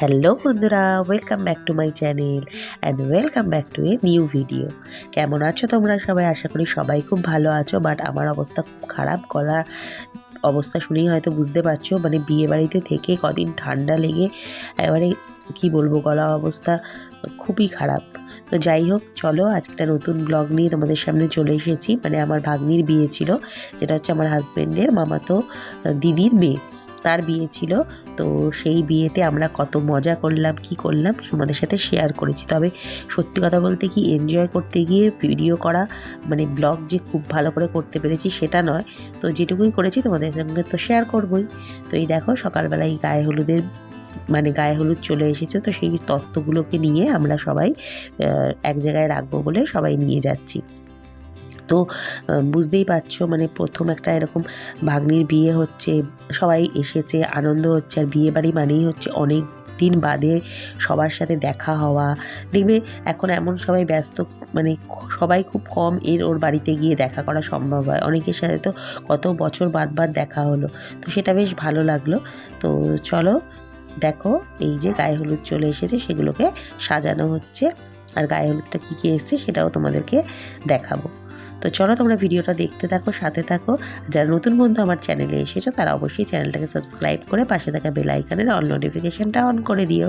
Hello বন্ধুরা welcome back to my channel and welcome back to a new video কেমন আছো তোমরা সবাই? আশা করি সবাই খুব ভালো আছো বাট আমার অবস্থা খুব খারাপ। গলার অবস্থা শুনেই হয়তো বুঝতে পারছ মানে বিয়ে বাড়িতে থেকে কদিন ঠান্ডা লেগে এবারে কি বলব, গলা অবস্থা খুবই খারাপ। তো যাই হোক, চলো আজকে নতুন ব্লগ নিয়ে তোমাদের সামনে চলে এসেছি। মানে আমার ভাগ্নির বিয়ে ছিল, যেটা হচ্ছে আমার হাজব্যান্ডের মামাতো দিদির মেয়ে। তার বিয়ে ছিল। তো সেই বিয়েতে আমরা কত মজা করলাম, কি করলাম তোমাদের সাথে শেয়ার করেছি। তবে সত্যি কথা বলতে কি এনজয় করতে গিয়ে ভিডিও করা মানে ব্লগ যে খুব ভালো করে করতে পেরেছি সেটা নয়। তো যেটুকুই করেছি তোমাদের সঙ্গে তো শেয়ার করবই। তো এই দেখো সকালবেলা এই গায়ে হলুদের মানে গায়ে হলুদ চলে এসেছে। তো সেই তত্ত্বগুলোকে নিয়ে আমরা সবাই এক জায়গায় রাখব বলে সবাই নিয়ে যাচ্ছি। তো বুঝতেই পারছ মানে প্রথম একটা এরকম ভাগ্নির বিয়ে হচ্ছে, সবাই এসেছে, আনন্দ হচ্ছে, আর বিয়ে বাড়ি মানেই হচ্ছে অনেক দিন বাদে সবার সাথে দেখা হওয়া। দেখবে এখন এমন সবাই ব্যস্ত মানে সবাই খুব কম এর ওর বাড়িতে গিয়ে দেখা করা সম্ভব হয়। অনেকের সাথে তো কত বছর বাদ বাদ দেখা হলো, তো সেটা বেশ ভালো লাগল। তো চলো, দেখো, এই যে গায়ে হলুদ চলে এসেছে, সেগুলোকে সাজানো হচ্ছে। আর গায়ে হলুদটা কী কী এসছে সেটাও তোমাদেরকে দেখাবো। তো চলো তোমরা ভিডিওটা দেখতে থাকো, সাথে থাকো। যারা নতুন বন্ধু আমার চ্যানেলে এসেছ, তারা অবশ্যই চ্যানেলটাকে সাবস্ক্রাইব করে পাশে থাকা বেল আইকনের অল নোটিফিকেশানটা অন করে দিও।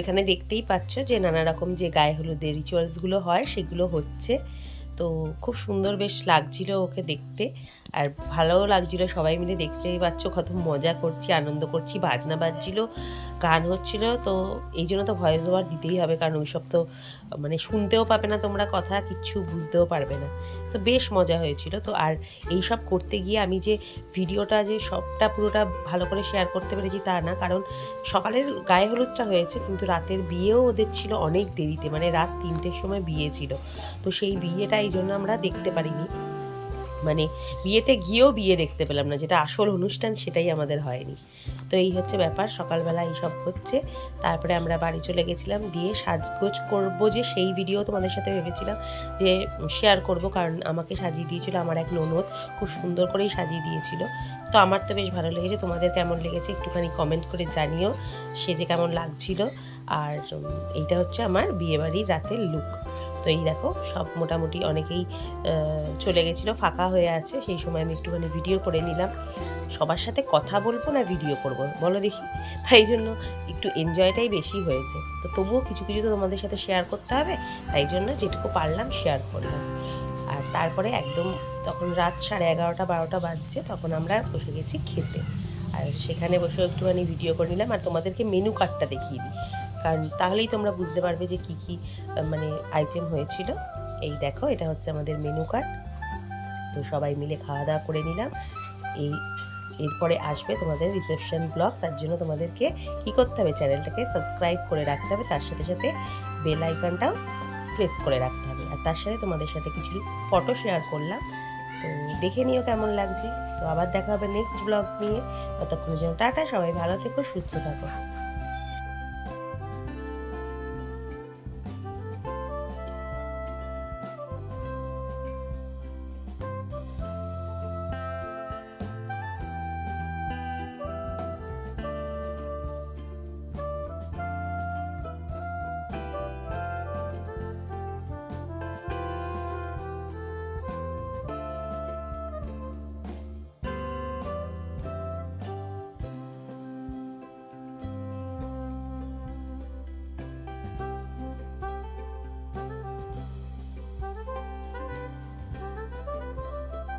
এখানে দেখতেই পাচ্ছ যে নানা রকম যে গায়ে হলুদের রিচুয়ালসগুলো হয়, সেগুলো হচ্ছে। তো খুব সুন্দর বেশ লাগছিল ওকে দেখতে। আর ভালোও লাগছিল, সবাই মিলে দেখতেই পাচ্ছ কত মজা করছি, আনন্দ করছি, বাজনা বাজছিল, গান হচ্ছিল। তো এই জন্য তো ভয়েস ওভার দিতেই হবে, কারণ ওইসব তো মানে শুনতেও পাবে না তোমরা কথা, কিচ্ছু বুঝতেও পারবে না। তো বেশ মজা হয়েছিল। তো আর এই সব করতে গিয়ে আমি যে ভিডিওটা যে সবটা পুরোটা ভালো করে শেয়ার করতে পেরেছি তা না। কারণ সকালের গায়ে হলুদটা হয়েছে, কিন্তু রাতের বিয়েও ওদের ছিল অনেক দেরিতে মানে রাত তিনটের সময় বিয়ে ছিল। তো সেই বিয়েটা এই জন্য আমরা দেখতে পারিনি। মানে বিয়েতে গিয়েও বিয়ে দেখতে পেলাম না, যেটা আসল অনুষ্ঠান সেটাই আমাদের হয়নি। তো এই হচ্ছে ব্যাপার, সকালবেলা এইসব হচ্ছে। তারপরে আমরা বাড়ি চলে গেছিলাম দিয়ে সাজগোজ করব যে সেই ভিডিও তোমাদের সাথে ভেবেছিলাম যে শেয়ার করব, কারণ আমাকে সাজিয়ে দিয়েছিল আমার এক ননদ, খুব সুন্দর করেই সাজিয়ে দিয়েছিল। তো আমার তো বেশ ভালো লেগেছে, তোমাদের কেমন লেগেছে একটুখানি কমেন্ট করে জানিও, সে যে কেমন লাগছিল। আর এইটা হচ্ছে আমার বিয়েবাড়ির রাতের লুক তো এই দেখো, সব মোটামুটি অনেকেই চলে গেছিল, ফাঁকা হয়ে আছে, সেই সময় আমি একটুখানি ভিডিও করে নিলাম। সবার সাথে কথা বলব না ভিডিও করব, বলো দেখি? তাই জন্য একটু এনজয়টাই বেশি হয়েছে। তো তবুও কিছু কিছু তো তোমাদের সাথে শেয়ার করতে হবে, তাই জন্য যেটুকু পারলাম শেয়ার করলাম। আর তারপরে একদম তখন রাত সাড়ে এগারোটা, বারোটা বাজছে, তখন আমরা বসে গেছি খেতে। আর সেখানে বসে একটুখানি ভিডিও করে নিলাম, আর তোমাদেরকে মেনু কার্ডটা দেখিয়ে দিই। কারণ তাহলেই তোমরা বুঝতে পারবে যে কী কী মানে আইটেম হয়েছিল। এই দেখো, এটা হচ্ছে আমাদের মেনু কার্ড তো সবাই মিলে খাওয়া দাওয়া করে নিলাম। এই, এরপরে আসবে তোমাদের রিসেপশন ব্লগ তার জন্য তোমাদেরকে কি করতে হবে? চ্যানেলটাকে সাবস্ক্রাইব করে রাখতে হবে। তার সাথে সাথে বেল আইকনটাও প্রেস করে রাখতে হবে। আর তার সাথে তোমাদের সাথে কিছু ফটো শেয়ার করলাম। তো দেখে নিও কেমন লাগছে। তো আবার দেখা হবে নেক্সট ব্লগ নিয়ে। ততক্ষণের জন্য টাটা, সবাই ভালো থেকো, সুস্থ থাকো।